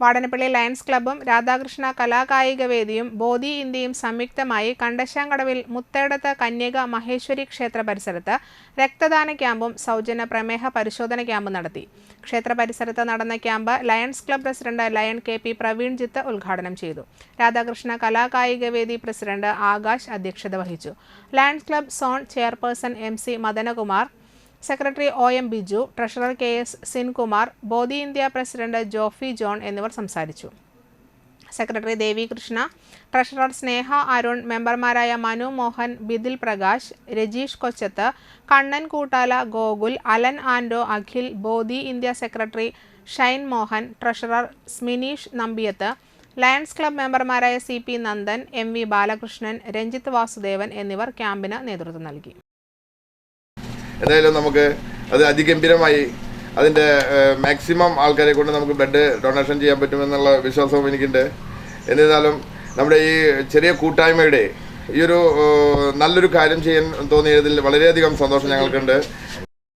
Vadanappally lions ക്ലബ്ബും Radhakrishna കലാകായിക വേദിയും ബോധി ഇന്ത്യയും സംയുക്തമായി കണ്ടശാങ്കടവിൽ മുത്തേടത്ത് കന്യക മഹേശ്വരി ക്ഷേത്ര പരിസരത്ത് രക്തദാന ക്യാമ്പും സൗജന്യ പ്രമേഹ പരിശോധന ക്യാമ്പും നടത്തി. ക്ഷേത്ര പരിസരത്ത് നടന്ന camp Lions club president Lion K P Praveen Jith ഉദ്ഘാടനം ചെയ്തു. രാധാകൃഷ്ണ കലാകായിക വേദി പ്രസിഡന്റ് ആകാശ് അധ്യക്ഷത വഹിച്ചു. Lions club zone chairperson M C Madanakumar secretary O M Biju treasurer K S Sinkumar Bodhi India president Jofi John എന്നിവർ സംസാരിച്ചു. സെക്രട്ടറി ദേവികൃഷ്ണ ട്രഷറർ സ്നേഹ അരുൺ മെമ്പർമാരായ Manu Mohan Bidil Prakash Rajeesh Kochath Kannan Koottala Gokul Alan Ando Akhil Bodhi India secretary Shine Mohan treasurer Smineesh Nambiyath Lions club മെമ്പർമാരായ C P Nandan M V Balakrishnan Ranjith Vasudevan എന്നിവർ ക്യാമ്പിന് നേതൃത്വം നൽകി. എന്തായാലും നമുക്ക് അത് അതിഗംഭീരമായി അതിന്റെ മാക്സിമം ആൾക്കാരെ കൊണ്ട് നമുക്ക് ബ്ലഡ് ഡൊണേഷൻ ചെയ്യാൻ പറ്റുമെന്നുള്ള വിശ്വാസവും എനിക്കുണ്ട്. എന്നിരുന്നാലും നമ്മുടെ ഈ ചെറിയ കൂട്ടായ്മയുടെ ഈ ഒരു നല്ലൊരു കാര്യം ചെയ്യാൻ തോന്നിയതിൽ വളരെയധികം സന്തോഷം ഞങ്ങൾക്കുണ്ട്.